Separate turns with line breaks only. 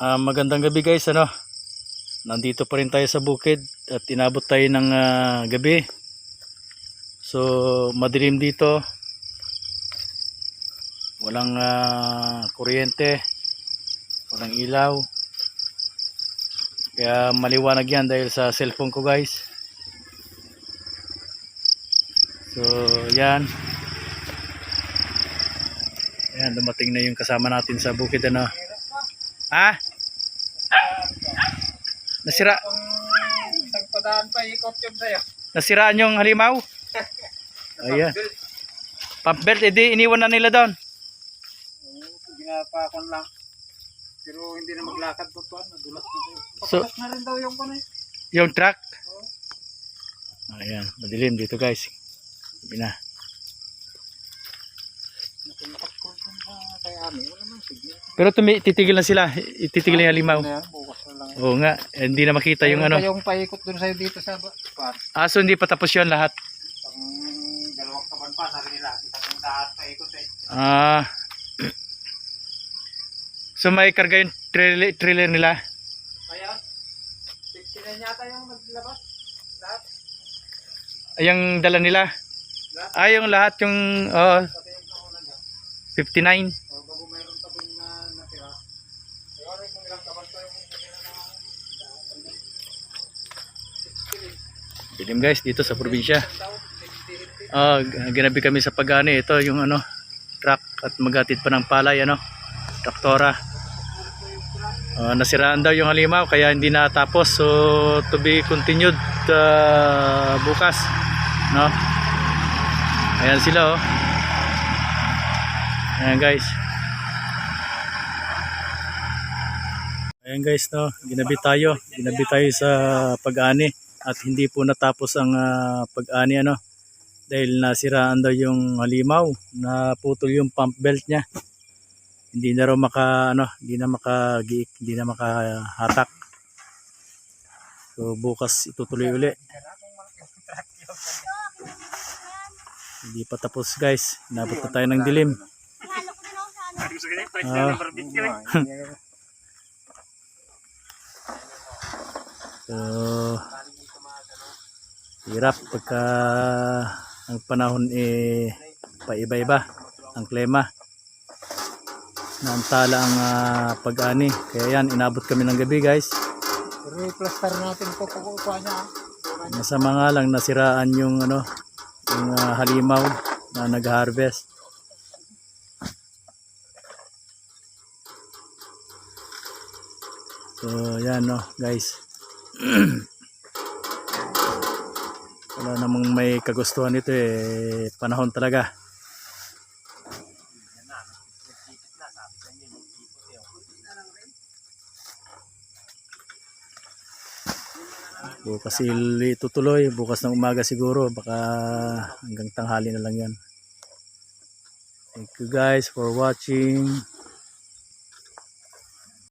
Ah, magandang gabi guys, ano? Nandito pa rin tayo sa bukid at inabot tayo ng ah, gabi. So, madilim dito. Walang ah, kuryente. Walang ilaw. Kaya maliwanag yan dahil sa cellphone ko guys. So, yan. Ayan, dumating na yung kasama natin sa bukid ano. Ha? Nasira,
Nagpadaan pa ikot yung sa'yo.
nasiraan yung halimaw. Ayan. Pump belt, edi iniwan na nila doon.
Ginapakon lang. Pero hindi na maglakad po tuwan. Nadulas na tayo.
So-
Papalas na rin daw yung kunay.
Yung truck. Ayan, madilim dito guys. Sabi na. Pero tumi titigil na sila. Ititigil na yung.
Ano yan? Bukas na.
Oo nga, hindi na makita yung ano.
Yung paikot dun sa'yo dito sa par.
Aso hindi pa tapos yun lahat.
Ang dalawang kaban pa sabi nila. Isang daan paikot eh.
Ah. so may karga yung trailer, trailer nila.
Kaya, 69 yata yung naglabas. Lahat.
Yung dala nila.
Lahat.
Ah, yung lahat yung oh,
kauna niya.
59.
O bago mayroon pa dun na natira. Kaya rin kung ilang kaban pa yung natira na
Dilim guys dito sa probinsya.
60
Ah, ginabi kami sa pagani. Ito yung ano, truck at maghatid pa ng palay ano, traktora. Ah, nasiraan daw yung halimaw kaya hindi natapos. So to be continued ah, bukas, no? Ayan sila oh. Ayan guys. Ayan guys no, ginabi tayo. Ginabi tayo sa pag-ani at hindi po natapos ang ah, pag-ani ano dahil nasiraan daw yung halimaw na putol yung pump belt niya. Hindi na raw maka ano hindi na maka hindi na makahatak so bukas itutuloy uli. Hindi pa tapos guys. Inabot na tayo ng dilim. Ah. so hirap pagka ang panahon eh paiba-iba ang klima naantala ang ah, pag-ani kaya yan inabot kami ng gabi guys
Pero i-plaster natin po pag-upa niya. ah.
masama nga lang nasiraan yung ano yung ah, halimaw na nag-harvest so yan no guys wala namang may kagustuhan nito eh. Panahon talaga. Bukas itutuloy bukas ng umaga siguro. Baka hanggang tanghali na lang yan. Thank you guys for watching